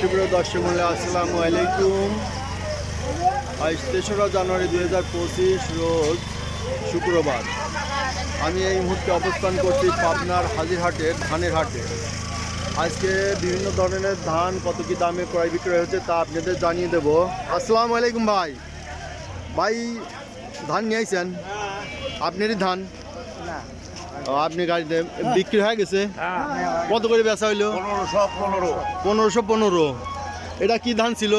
সুপ্রিয় দর্শক মূল্য আসসালামু আলাইকুম। আজ তেসরা জানুয়ারি দুই হাজার পঁচিশ রোজ শুক্রবার। আমি এই মুহূর্তে অবস্থান করছি পাবনার হাজিরহাটের ধানের হাটে। আজকে বিভিন্ন ধরনের ধান কত কি দামে ক্রয় বিক্রয় হচ্ছে তা আপনাদের জানিয়ে দেব। আসসালামু আলাইকুম ভাই। ভাই ধান নিয়ে আইছেন? আপনারই ধান? ও, আপনি গাড়িতে বিক্রি হয়ে গেছে? কত করে বেচা হইল? পনেরোশো পনেরো। পনেরোশো পনেরো। এটা কি ধান ছিল?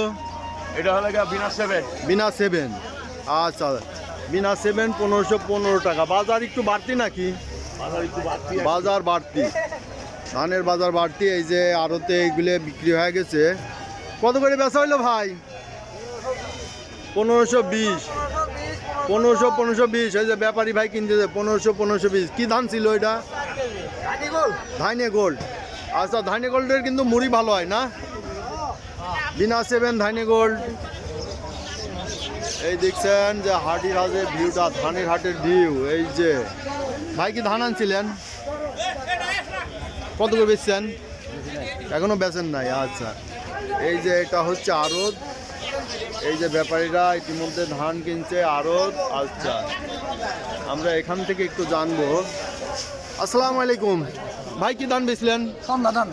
এটা হলে বিনা সেভেন বিনা সেভেন। আচ্ছা বিনা সেভেন পনেরোশো পনেরো টাকা। বাজার একটু বাড়তি নাকি? বাজার বাড়তি বাজার বাড়তি। ধানের বাজার বাড়তি এই যে আড়তে এইগুলো বিক্রি হয়ে গেছে। কত করে বেচা হইল ভাই? পনেরোশো বিশ। পনেরোশো পনেরোশো বিশ, এই যে ব্যাপারী ভাই কিনতেছে পনেরোশো পনেরোশো বিশ। কী ধান ছিল এটা? ধাইনে গোল্ড। আচ্ছা ধাইনে গোল্ডের কিন্তু মুড়ি ভালো হয় না? বিনা সেভেন ধাইনে গোল্ড। এই দেখছেন যে হাটির হাটের ভিউটা ধানের হাটের ভিউ, এই যে। ভাই কি ধান আনছিলেন? কত করে বেচছেন? এখনও বেচেন নাই আচ্ছা। এই যে এটা হচ্ছে আড়ত। এই যে ব্যাপারীরা ইতিমধ্যে ধান কিনছে আড়ত আচ্ছা আমরা এখান থেকে একটু জানব। আসসালামু আলাইকুম। ভাই কি ধান বেচলেন? সন্ধ্যা ধান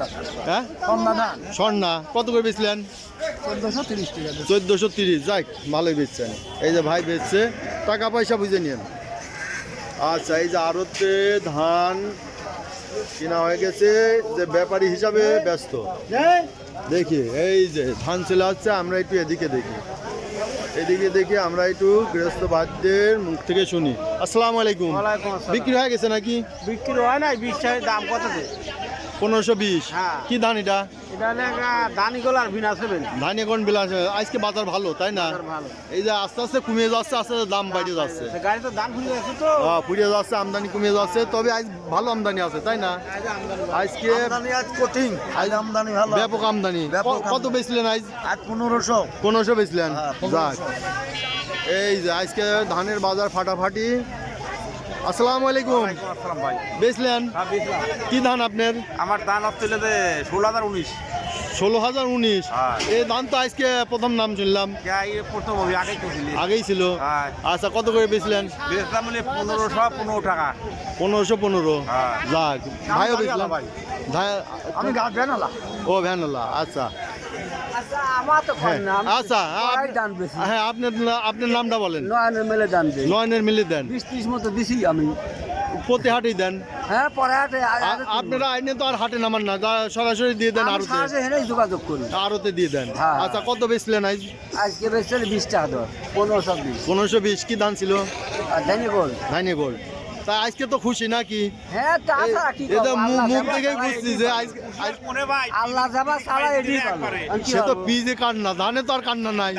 হ্যাঁ? সন্ধ্যা ধান। স্বর্ণা কত করে বেচলেন? চোদ্দশো তিরিশ টাকা চোদ্দোশো তিরিশ যাক ভালোই বেচছেন। এই যে ভাই বেচছে টাকা পয়সা বুঝে নিন আচ্ছা এই যে আড়তে ধান কেনা হয়ে গেছে যে ব্যাপারী হিসাবে ব্যস্ত। দেখি এই যে ধান চলে আসছে আমরা একটু এদিকে দেখি। এদিকে দেখি আমরা একটু গৃহস্থ বাদ্যের মুখ থেকে শুনি। আসসালাম আলাইকুম। বিক্রি হয়ে গেছে নাকি? বিক্রি হয় নাই বিশ দাম কত পনেরোশো বিশ। হ্যাঁ। কি ধান এটা? ধান বিলাস আজকে বাজার ভালো তাই না? এই যে আস্তে আস্তে কমে যাচ্ছে আস্তে আস্তে দাম যাচ্ছে। তো হ্যাঁ, ফুরিয়ে যাচ্ছে আমদানি কমে যাচ্ছে তবে আজ ভালো আমদানি আছে তাই না? আজকে আমদানি আজ কঠিন আজ আমদানি ভালো। ব্যাপক আমদানি। কত বেচলেন আজ? আজ পনেরোশো। পনেরোশো বেচলেন? হ্যাঁ, যাক। এই যে আজকে ধানের বাজার ফাটাফাটি। আসসালামু আলাইকুম। আসসালাম ভাই। বেচলেন? কি ধান আপনার? আমার দান হচ্ছিল যে ষোলো হাজার উনিশ। ষোলো হাজার উনিশ। হ্যাঁ। এই ধান তো আজকে প্রথম নাম শুনলাম। প্রথম আগেই ছিল। হ্যাঁ। আচ্ছা কত করে বেচলেন? পনেরোশো পনেরো টাকা। পনেরোশো পনেরো। হ্যাঁ। যাক ভাইও বেচলাম ভাই। ভাই- আমি ও ভ্যানলা আচ্ছা। আচ্ছা হ্যাঁ, আচ্ছা হ্যাঁ আপনার আপনার নামটা বলেন। নয়নের মেলে দান দেই নয়নের মিলে দেন। বিশ ত্রিশ মতো দিছি আমি। প্রতি হাটেই দেন। হ্যাঁ পরে হাটে আপনারা আইনে তো আর হাটে নামান না সরাসরি দিয়ে দেন আরতে। যোগাযোগ করি। আরতে দিয়ে দেন। হ্যাঁ। আচ্ছা কত বেচলেন আজ? আজকে বেশি বিশ টাকা দর পনেরোশো বিশ। পনেরোশো বিশ কি দান ছিল? বল ধাইনে গোল্ড। তা আজকে তো খুশি নাকি? হ্যাঁ তাছাড়া কি এটা? মুখ বুঝছি যে আল্লাহ যাবা সে তো? পিজে কান্না ধানে তো আর কান্না নাই।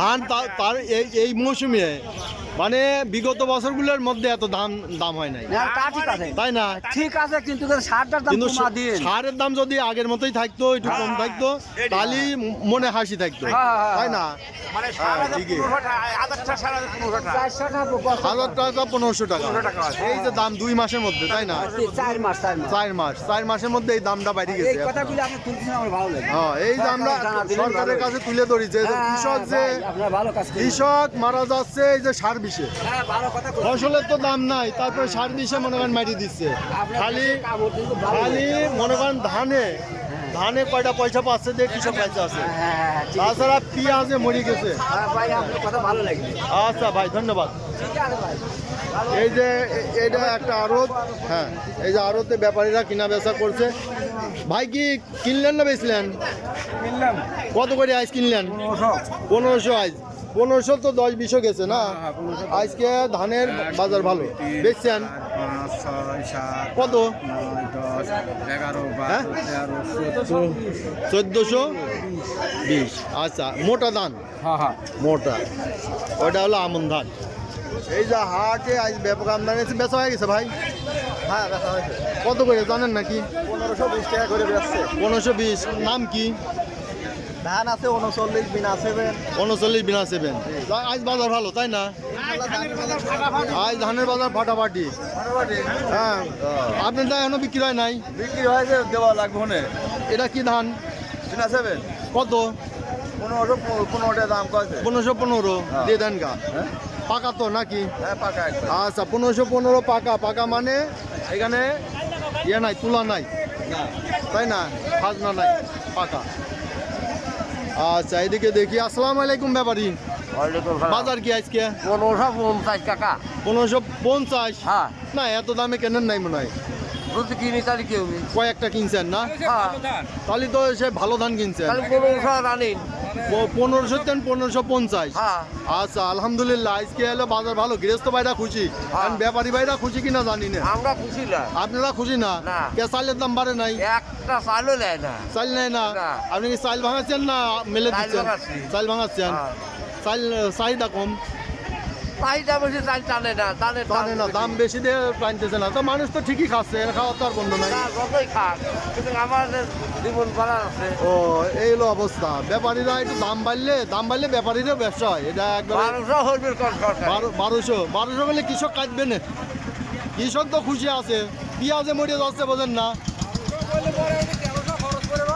ধান তার এই এই মৌসুমে মানে বিগত বছরগুলোর মধ্যে এত দাম দাম হয় নাই। তা ঠিক আছে। তাই না? ঠিক আছে কিন্তু সারটার দাম কিন্তু কমা দিন। সারের দাম যদি আগের মতোই থাকতো একটু কম থাকতো তাহলে মনে হাসি থাকতো। হ্যাঁ, হ্যাঁ, তাই না? মানে। পনেরোশো টাকা। হাজার পনেরোশো। এই যে দাম দুই মাসের মধ্যে তাই না? চার মাস চার মাস। চার মাসের মধ্যে এই দামটা বাইরে গেছে কথাগুলো আপনি তুলছেন আমার ভালো লাগে। হ্যাঁ এই যে আমরা সরকারের। কাছে তুলে ধরি যে হ্যাঁ, কৃষক যে ভাই, আপনারা ভালো কাজ করেন। কৃষক মারা যাচ্ছে এই যে সার হ্যাঁ। ফসলের তো দাম নাই তারপরে সার বিষে মনে করেন মাটি দিচ্ছে। খালি খালি মনে করেন ধানে ধানে কয়টা পয়সা পাচ্ছে দিয়ে কৃষক পয়সা আছে। হ্যাঁ, হ্যাঁ, হ্যাঁ, ঠিক আছে। তাছাড়া পেঁয়াজে মরে গেছে। হ্যাঁ, ভাই, আপনার কথা ভালো লাগছে। আচ্ছা ভাই ধন্যবাদ। ঠিক আছে, ভাই। ভালো এই যে এটা একটা আড়ত হ্যাঁ এই যে আড়তে ব্যাপারীরা কিনা বেচা করছে। ভাই কি কিনলেন না বেচলেন? কিনলাম। কত করে আইস কিনলেন? পনেরোশো আইস। পনেরোশো তো দশ বিশও গেছে না? আজকে ধানের বাজার ভালো। বেচছেন? কত? হ্যাঁ? চোদ্দোশো। বিশ। আচ্ছা মোটা ধান? হ্যাঁ হ্যাঁ। মোটা। ওটা হলো আমন ধান। এই যে হাটে আজ ব্যাপক আমদানি আছে, বেচা হয়ে গেছে ভাই? হ্যাঁ দেখা হয়েছে। কত করে জানেন নাকি? পনেরোশো বিশ টাকা করে বেচছে। পনেরোশো বিশ নাম কি? ধান আছে উনচল্লিশ বিনা সেভেন উনচল্লিশ বিনা সেভেন আজ বাজার ভালো তাই না? আজ ধানের বাজার ফাটাফাটি। হ্যাঁ আপনার এখনও বিক্রি হয় নাই? বিক্রি হয়েছে দেওয়া লাগবে এটা কি ধান? বিনা সেভেন কত? পনেরো পনেরোটা দাম কয়েছে। পনেরোশো পনেরো। হ্যাঁ। দিয়ে দেন গা। হ্যাঁ? পাকা তো নাকি? হ্যাঁ পাকা আচ্ছা পনেরোশো পনেরো পাকা। পাকা মানে এখানে ইয়ে নাই তুলা নাই। তাই না? খাজনা নাই পাকা। আচ্ছা এদিকে দেখি। আসসালামু আলাইকুম ব্যাপারি। বাজার কি আজকে? পনেরোশো পঞ্চাশ টাকা। পনেরোশো পঞ্চাশ? হ্যাঁ। না এত দামে কেনেন নাই মনে হয়। যদি কিনি তাহলে কেউ কয়েকটা কিনছেন না? হ্যাঁ। তাহলে তো সে ভালো ধান কিনছেন। পনেরোশো আনিন প- পনেরোশো তেন পনেরোশো পঞ্চাশ। হ্যাঁ। আচ্ছা আলহামদুলিল্লাহ আজকে এলো বাজার ভালো গৃহস্থ ভাইরা খুশি। কারণ ব্যাপারী ভাইরা খুশি কিনা জানি না। আমরা খুশি না। আপনারা খুশি না। কে চালের দাম বাড়ে নাই? একটা চালও নেয় না। চাল নেয় না। আপনি কি চাল ভাঙাচ্ছেন না মেলে দিচ্ছেন। চাল ভাঙাচ্ছেন? হ্যাঁ। চাল চাহিদা কম। চাহিদা বেশি চাল টানে না টানে না দাম বেশি দিয়ে টানতেছে না। তো মানুষ তো ঠিকই খাচ্ছে এর খাওয়ার তো আর বন্ধ নাই। যতই খাক কিন্তু আমাদের জীবন আছে। ও এই হলো অবস্থা। ব্যাপারীরা একটু দাম বাড়লে দাম বাড়লে ব্যাপারীরও ব্যবসা হয়। এটা একবার বারোশো হইবে বারোশো বারোশো বলে কৃষক কাটবে না। কৃষক তো খুশি আছে। পেঁয়াজে মরে যাচ্ছে বোঝেন না।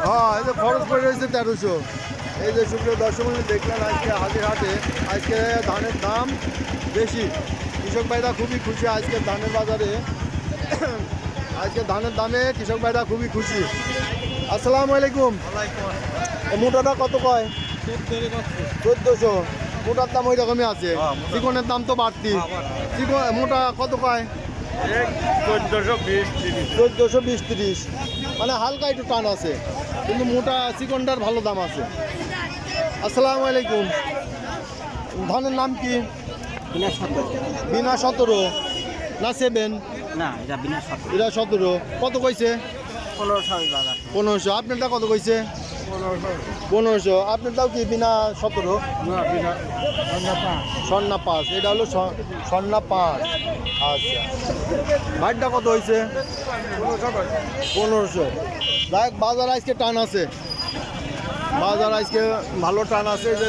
হ্যাঁ এই যে খরচ পড়ে রয়েছে তেরোশো। এই যে শুক্র দশম দেখলেন আজকে হাজির হাটে। আজকে ধানের দাম বেশি। কৃষক ভাইরা খুবই খুশি আজকে ধানের বাজারে। আজকে ধানের দামে কৃষক ভাইরা খুবই খুশি। আসসালামু আলাইকুম। মোটাটা কত কয়? চোদ্দোশো। মোটার দাম ওই রকমই আছে। চিকনের দাম তো বাড়তি। চিকন মোটা কত কয়? চোদ্দশো বিশ তিরিশ। চোদ্দোশো বিশ তিরিশ। মানে হালকা একটু টান আছে। কিন্তু মোটা চিকনটার ভালো দাম আছে। আসসালামু আলাইকুম। ধানের নাম কি? বিনা সতেরো। বিনা সতেরো। না সেভেন? না এটা বিনা সতেরো। এটা সতেরো। কত কইছে? পনেরোশো পনেরোশো। আপনারটা কত কইছে? পনেরোশো। আপনারটাও কি বিনা সতেরো? সন্না পাঁচ। এটা হলো স্বর্ণা সন্না পাঁচ। আচ্ছা। বাড়িটা কত হয়েছে পনেরোশো যাই বাজার আজকে টান আছে। বাজার আজকে ভালো টান আছে যে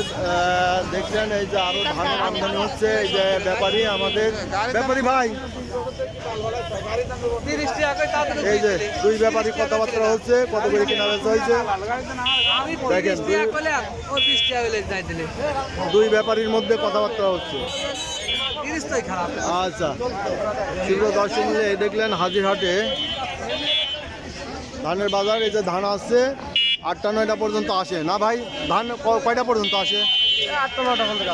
দেখলেন এই যে আরও ধানের আমদানি হচ্ছে, এই যে ব্যাপারী আমাদের। ব্যাপারী ভাই, এই যে দুই ব্যাপারী কথাবার্তা হচ্ছে কত করে কেনা বেচা হয়েছে দেখেন, দুই- ব্যাপারীর মধ্যে কথাবার্তা হচ্ছে। আচ্ছা তীব্র দর্শক দেখলেন হাজিরহাটে। ধানের বাজার, এই যে ধান আসছে। আটটা নয়টা পর্যন্ত আসে। না ভাই ধান ক- কয়টা পর্যন্ত আসে?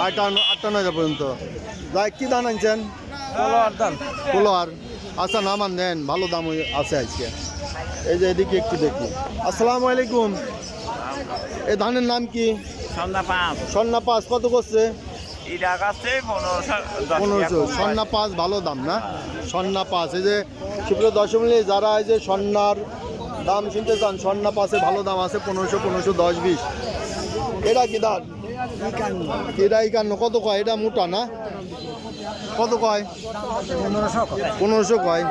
আটটা আটটা নয়টা পর্যন্ত। যাই কি ধান আনছেন? পোলোয়ার আচ্ছা নামান দেন ভালো দাম আছে আজকে। এই যে এদিকে একটু দেখি। আসসালামু আলাইকুম। এই ধানের নাম কি? সন্ধ্যা পাঁচ। সন্না পাঁচ কত করছে? পনেরোশো। পনেরোশো সন্না পাঁচ ভালো দাম না? সন্না পাঁচ। এই যে সুপ্রিয় দর্শক মিলে যারা এই যে সন্ন্যার দাম শুনতে চান সন্না পাশে ভালো দাম আছে পনেরোশো পনেরোশো দশ বিশ। এটা কি দাম এটা একান্ন কত কয়? এটা মোটা না? কত কয়? পনেরোশো কয়।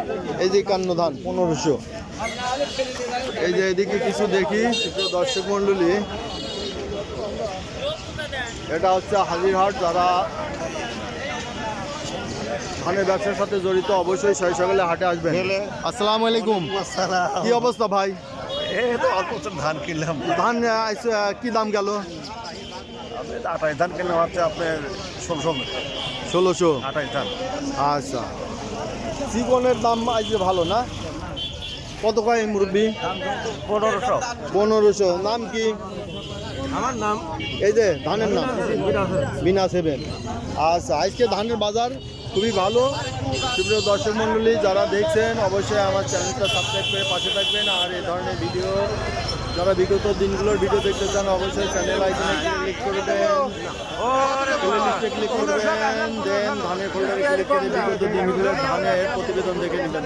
এই যে একান্ন ধান পনেরোশো। এই যে এদিকে কিছু দেখি দর্শক মণ্ডলী। এটা হচ্ছে হাজিরহাট যারা ধানের ব্যবসার সাথে জড়িত অবশ্যই ছয় সকালে হাটে আসবেন। আসসালামু আলাইকুম। কি অবস্থা ভাই? এই তো অল্প ধান কিনলাম। ধান কি দাম গেল? আঠাশ ধান কিনলাম হচ্ছে আপনার ষোলোশো। ষোলোশো? আঠাশ ধান। আচ্ছা। চিকনের দাম আজকে ভালো না? কত কয় মুরব্বী? পনেরোশো। পনেরোশো। নাম কি? আমার নাম এই যে ধানের নাম। বিনা সেভেন আচ্ছা আজকে ধানের বাজার খুবই ভালো। সুপ্রিয় দর্শক মণ্ডলী, যারা দেখছেন, অবশ্যই আমার চ্যানেলটা সাবস্ক্রাইব করে পাশে থাকবেন। আর এই ধরনের ভিডিও যারা বিগত দিনগুলোর ভিডিও দেখতে চান, অবশ্যই চ্যানেল আইকনে ক্লিক করবেন ক্লিক করবেন দেন ধানের ফোল্ডারে ক্লিক করে বিগত দিনগুলোর ধানের প্রতিবেদন দেখে নেবেন।